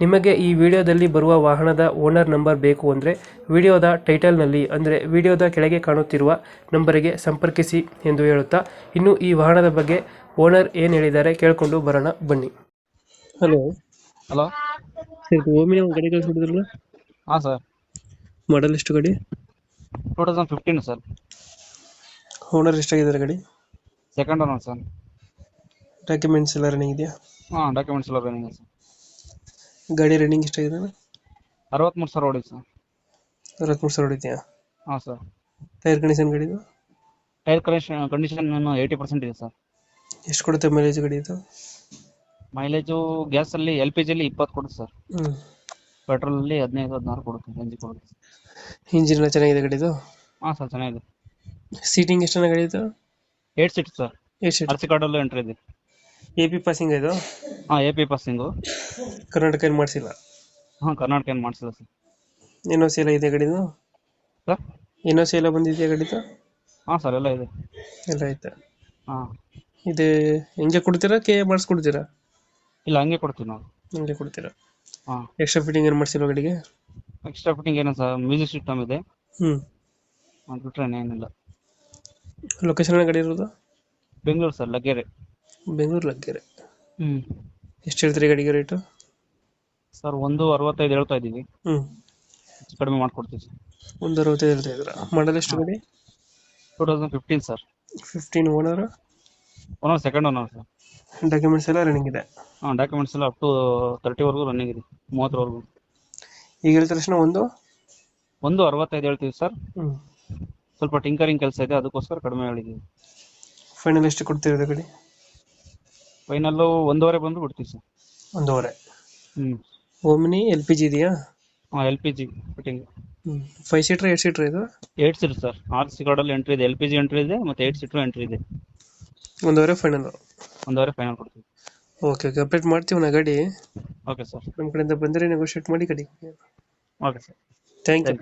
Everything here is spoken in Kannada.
ನಿಮಗೆ ಈ ವಿಡಿಯೋದಲ್ಲಿ ಬರುವ ವಾಹನದ ಓನರ್ ನಂಬರ್ ಬೇಕು ಅಂದರೆ ವಿಡಿಯೋದ ಟೈಟಲ್ನಲ್ಲಿ ಅಂದರೆ ವಿಡಿಯೋದ ಕೆಳಗೆ ಕಾಣುತ್ತಿರುವ ನಂಬರಿಗೆ ಸಂಪರ್ಕಿಸಿ ಎಂದು ಹೇಳುತ್ತಾ ಇನ್ನು ಈ ವಾಹನದ ಬಗ್ಗೆ ಓನರ್ ಏನು ಹೇಳಿದ್ದಾರೆ ಕೇಳಿಕೊಂಡು ಬರೋಣ ಬನ್ನಿ. ಹಲೋ. ಹಲೋ. ಸರ್ ಓಮಿನ ಒಂದು ಗಾಡಿ ಕಳಿಸ್ಬಿಟ್ಟಿದ್ರಲ್ಲ ಹಾಂ ಸರ್. ಮಾಡಲ್ ಎಷ್ಟು ಗಾಡಿ? Two thousand fifteen sir. Owner ಎಷ್ಟಾಗಿದ್ದಾರೆ ಗಾಡಿ? Second owner sir. ಡಾಕ್ಯುಮೆಂಟ್ಸ್ ಎಲ್ಲ ರನ್ನಿಂಗ್ ಇದೆಯಾ? ಹಾಂ ಡಾಕ್ಯುಮೆಂಟ್ಸ್ ಎಲ್ಲ ರನ್ನಿಂಗ್ ಸರ್. ಗಾಡಿ ರನ್ನಿಂಗ್ ಎಷ್ಟಾಗಿದೆ? ಅರವತ್ಮೂರು ಸಾವಿರ ಹೊಡಿ ಸರ್. ಅರವತ್ಮೂರು ಸಾವಿರ ಹೊಡಿತೀಯಾ ಹಾಂ ಸರ್. ಟೈರ್ ಕಂಡೀಷನ್ ಗಾಡಿದು? Tyre condition condition eighty percent ಇದೆ ಸರ್. ಎಷ್ಟು ಕೊಡುತ್ತೆ ಮೈಲೇಜ್ ಗಾಡಿ ಇದು ಮೈಲೇಜು ಗ್ಯಾಸಲ್ಲಿ ಎಲ್ ಪಿ ಜಿಯಲ್ಲಿ ಇಪ್ಪತ್ತು ಕೊಡುತ್ತೆ ಸರ್. ಹ್ಞೂ ಪೆಟ್ರೋಲಲ್ಲಿ ಹದಿನೈದು ಹದಿನಾರು ಕೊಡುತ್ತೆ ಎಂಜಿ ಕೊಡುತ್ತೆ. ಇಂಜಿನ್ ಎಲ್ಲ ಚೆನ್ನಾಗಿದೆ ಗಾಡಿದು? ಹಾಂ ಸರ್ ಚೆನ್ನಾಗಿದೆ. ಸೀಟಿಂಗ್ ಎಷ್ಟು ಗಾಡಿ ಇದು eight seat sir. Eight seat R C ಕಾರ್ಡಲ್ಲೂ entry ಇದೆ. ಎ ಪಿ ಪಾಸಿಂಗ್ ಇದು? ಹಾಂ ಎ ಪಿ ಪಾಸಿಂಗು ಕರ್ನಾಟಕ ಏನು ಮಾಡಿಸಿಲ್ಲ? ಹಾಂ ಕರ್ನಾಟಕ ಏನು ಮಾಡಿಸಿಲ್ಲ ಸರ್. ಏನೋ ಒ ಸಿ ಎಲ್ಲ ಇದೆ ಗಾಡಿದು? ಸರ್? ಏನೋ ಸೇಲ ಸಿ ಎಲ್ಲ ಬಂದಿದೆಯಾ ಗಾಡಿದು? ಹಾಂ ಸರ್ ಎಲ್ಲ ಇದೆ. ಎಲ್ಲ ಐತೆ ಹಾಂ. ಇದು ಹೆಂಗೆ ಕೊಡ್ತೀರಾ ಕೆ ಮಾಡಿಸ್ಕೊಡ್ತೀರಾ? ಇಲ್ಲ ಹಂಗೆ ಕೊಡ್ತೀವಿ ನಾವು. ಹಂಗೆ ಕೊಡ್ತೀರಾ? ಹಾಂ. ಎಕ್ಸ್ಟ್ರಾ ಫಿಟ್ಟಿಂಗ್ ಏನು ಮಾಡಿಸಿಲ್ಲ ಗಾಡಿಗೆ? ಎಕ್ಸ್ಟ್ರಾ ಫಿಟ್ಟಿಂಗ್ ಏನೋ ಸರ್ ಮ್ಯೂಸಿಕ್ ಸಿಸ್ಟಮ್ ಇದೆ. ಹ್ಞೂ ಅದು ಬಿಟ್ರೆ ಏನಿಲ್ಲ ಲೊಕೇಶನ್ ಗಾಡಿ ಇರೋದು? ಬೆಂಗಳೂರು ಸರ್ ಲಗ್ಗೆರೆ ಬೆಂಗಳೂರು ಲಗ್ಗೆರೆ. ಹ್ಞೂ ಎಷ್ಟು ಹೇಳ್ತೀರಿ ಗಾಡಿಗೆ ರೇಟು ಸರ್ ಒಂದು ಅರವತ್ತೈದು ಹೇಳ್ತಾ ಇದ್ದೀವಿ. ಹ್ಞೂ ಹೆಚ್ಚು ಕಡಿಮೆ ಮಾಡ್ಕೊಡ್ತೀವಿ ಸರ್. ಒಂದು ಅರವತ್ತೈದು ಹೇಳ್ತಾ ಇದ್ದೀರಾ? ಮಾಡಲ್ ಎಷ್ಟು ಗಡಿ? Two thousand fifteen sir. Fifteen owner one second one sir. Documents ಎಲ್ಲ ರನ್ನಿಂಗ್ ಇದೆ? ಹಾಂ ಡಾಕ್ಯುಮೆಂಟ್ಸ್ ಎಲ್ಲ ಅಪ್ ಟು ತರ್ಟಿವರೆಗೂ ರನ್ನಿಂಗ್ ಇದೆ. ಮೂವತ್ತರವರೆಗೂ ಈಗ ಹೇಳಿದ ತಕ್ಷಣ ಒಂದು? ಒಂದು ಅರವತ್ತೈದು ಹೇಳ್ತೀವಿ ಸರ್. ಹ್ಞೂ ಸ್ವಲ್ಪ ಟಿಂಕರಿಂಗ್ ಕೆಲಸ ಇದೆ ಅದಕ್ಕೋಸ್ಕರ ಕಡಿಮೆ ಹೇಳಿದ್ದೀವಿ. ಫೈನಲ್ ಎಷ್ಟು ಕೊಡ್ತೀರಾ ಗಾಡಿ? ಫೈನಲ್ಲು ಒಂದೂವರೆ ಬಂದು ಬಿಡ್ತೀವಿ ಸರ್ ಒಂದೂವರೆ. ಹ್ಞೂ ಓಮಿನಿ ಎಲ್ ಪಿ ಜಿ ಇದೆಯಾ? ಹಾಂ L P G fitting five seater eight seater ಇದು? Eight seat sir R C ಕಾರ್ಡಲ್ಲಿ ಎಂಟ್ರಿ ಇದೆ. ಎಲ್ ಪಿ ಜಿ ಎಂಟ್ರಿ ಇದೆ ಮತ್ತೆ ಏಯ್ಟ್ ಸೀಟ್ರು ಎಂಟ್ರಿ ಇದೆ. ಒಂದೂವರೆ ಫೈನಲ್ ಒಂದೂವರೆ ಫೈನಲ್ ಕೊಡ್ತೀವಿ. ಓಕೆ ಓಕೆ ಅಪ್ಡೇಟ್ ಮಾಡ್ತೀವಿ ನಾ ಗಾಡಿ. ಓಕೆ ಸರ್ ನಮ್ಮ ಕಡೆಯಿಂದ ಬಂದರೆ ನೆಗೋಷಿಯೇಟ್ ಮಾಡಿ ಗಾಡಿ ಓಕೆ ಸರ್ ಥ್ಯಾಂಕ್ ಯು